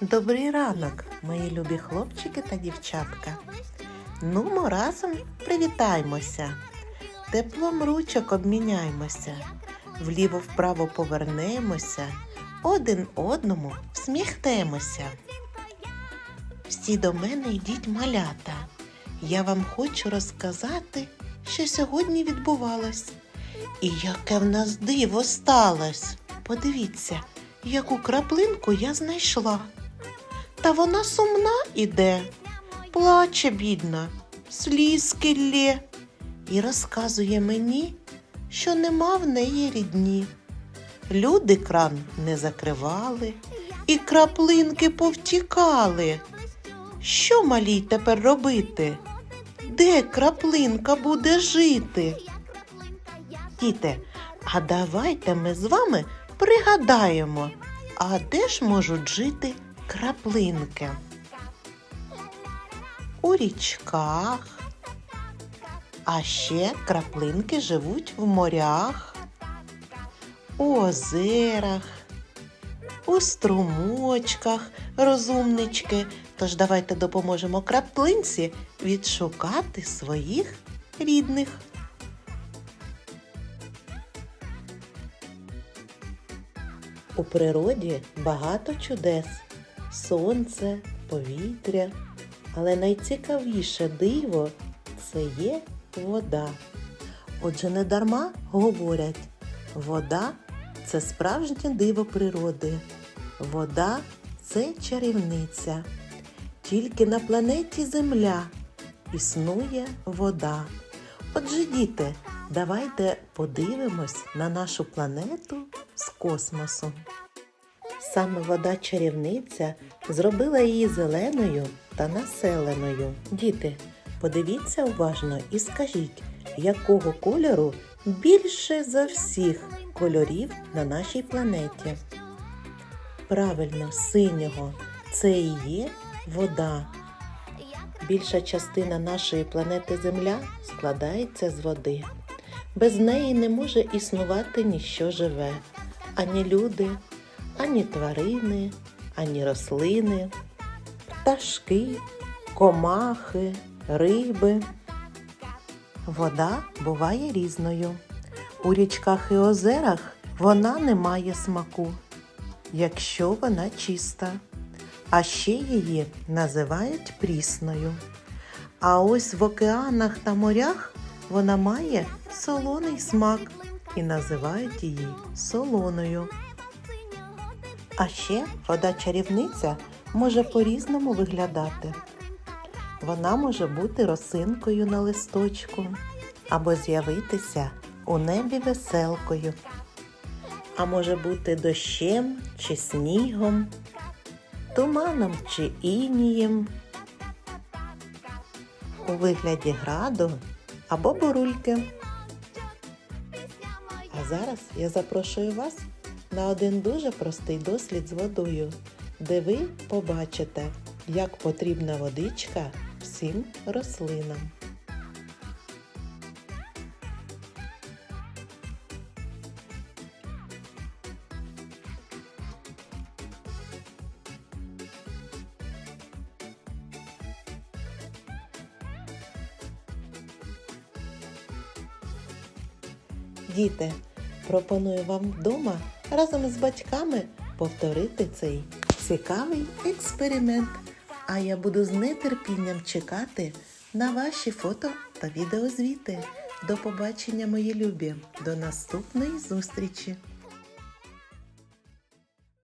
Добрий ранок, мої любі хлопчики та дівчатка. Нумо разом привітаймося, теплом ручок обміняймося, вліво-вправо повернемося, один одному всміхнемося. Всі до мене йдіть малята. Я вам хочу розказати, що сьогодні відбувалось. І яке в нас диво сталось. Подивіться, яку краплинку я знайшла. Та вона сумна іде, плаче бідна, слізки лє і розказує мені, що нема в неї рідні. Люди кран не закривали, і краплинки повтікали. Що малій тепер робити? Де краплинка буде жити? Діти, а давайте ми з вами пригадаємо, а де ж можуть жити краплинки? У річках. А ще краплинки живуть в морях, у озерах, у струмочках, розумнички. Тож давайте допоможемо краплинці відшукати своїх рідних. У природі багато чудес, сонце, повітря, але найцікавіше диво це є вода. Отже, не дарма говорять, вода це справжнє диво природи. Вода це чарівниця. Тільки на планеті Земля існує вода. Отже, діти, давайте подивимось на нашу планету з космосу. Саме вода чарівниця зробила її зеленою та населеною. Діти, подивіться уважно і скажіть, якого кольору більше за всіх кольорів на нашій планеті? Правильно, синього це і є вода. Більша частина нашої планети Земля складається з води. Без неї не може існувати ніщо живе, ані люди, ані тварини, ані рослини, пташки, комахи, риби. Вода буває різною. У річках і озерах вона не має смаку, якщо вона чиста. А ще її називають прісною. А ось в океанах та морях вона має солоний смак і називають її солоною. А ще вода чарівниця може по-різному виглядати. Вона може бути росинкою на листочку або з'явитися у небі веселкою, а може бути дощем чи снігом, туманом чи інієм, у вигляді граду або бурульки. А зараз я запрошую вас на один дуже простий дослід з водою, де ви побачите, як потрібна водичка всім рослинам. Діти, пропоную вам вдома разом з батьками повторити цей цікавий експеримент. А я буду з нетерпінням чекати на ваші фото та відеозвіти. До побачення, мої любі! До наступної зустрічі!